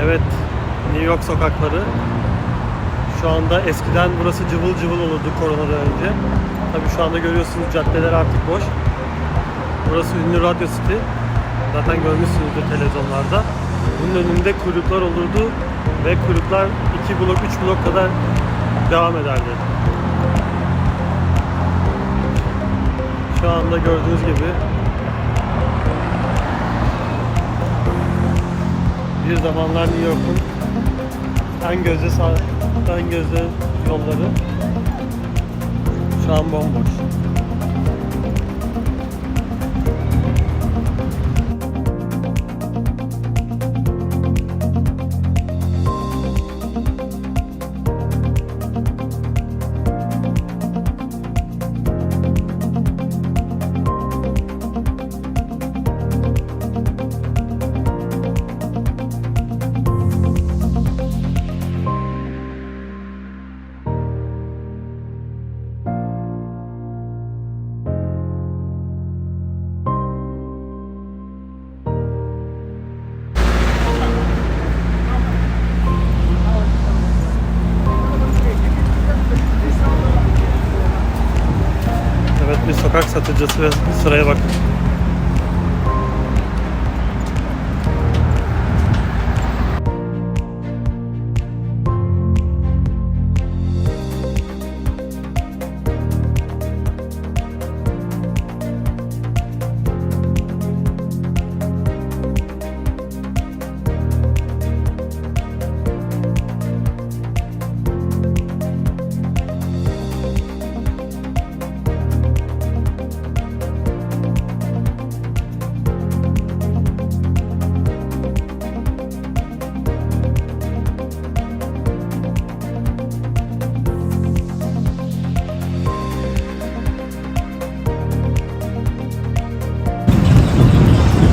Evet, New York sokakları. Şu anda eskiden burası cıvıl cıvıl olurdu koronadan önce. Tabii şu anda görüyorsunuz caddeler artık boş. Burası ünlü Radyo City. Zaten görmüşsünüzdür televizyonlarda. Bunun önünde kuyruklar olurdu ve kuyruklar 2 blok 3 blok kadar devam ederdi. Şu anda gördüğünüz gibi bir zamanlar New York'un en gözde sağ, en gözde yolları şu an bomboş. Sokak satıcısı ve sıraya bak.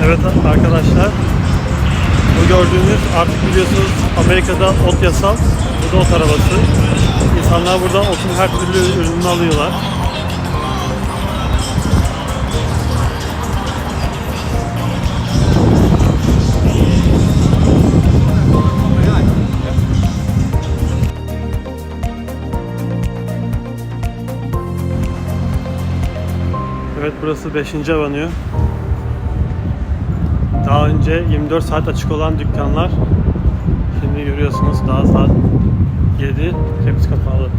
Evet arkadaşlar. Bu gördüğünüz artık biliyorsunuz Amerika'da ot yasal. Bu da ot arabası. İnsanlar buradan otun her türlü ürününü alıyorlar. Evet burası 5. Avenue. Önce 24 saat açık olan dükkanlar şimdi görüyorsunuz daha saat 7 hepsi kapalı.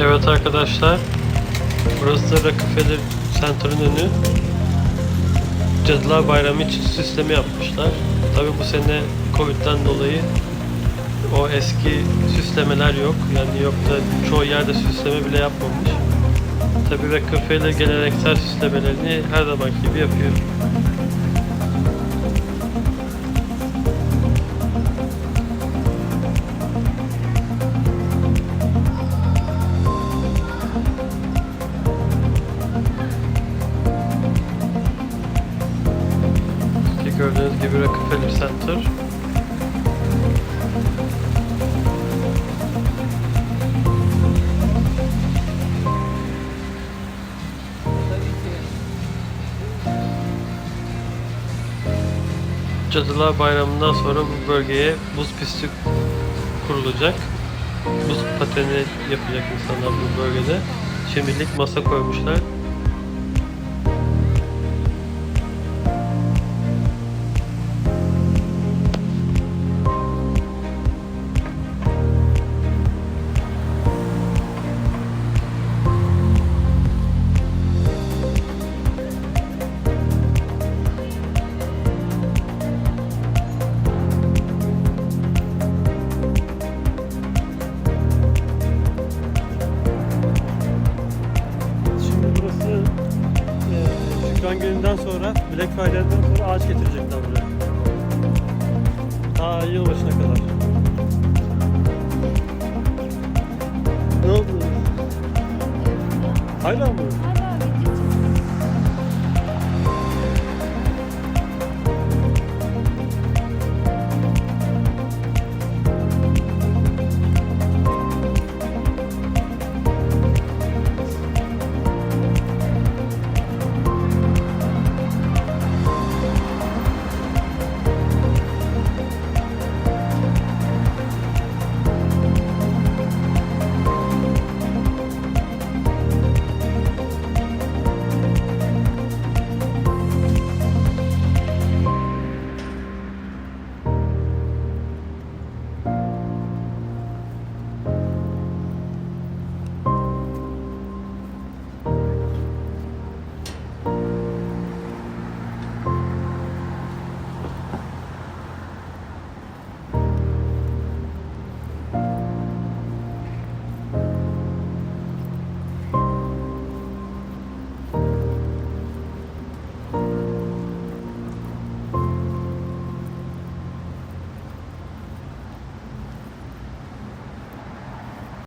Evet arkadaşlar. Burası da Rockefeller Center'ın önü. Cadılar Bayramı için süsleme yapmışlar. Tabi bu sene Covid'den dolayı o eski süslemeler yok. Yani New York'ta çoğu yerde süsleme bile yapmamış. Tabi Rockefeller geleneksel süslemelerini her zaman gibi yapıyor. Center. Cadılar Bayramı'ndan sonra bu bölgeye buz pisti kurulacak. Buz pateni yapacak insanlar bu bölgede. Şimdilik masa koymuşlar. Sonra,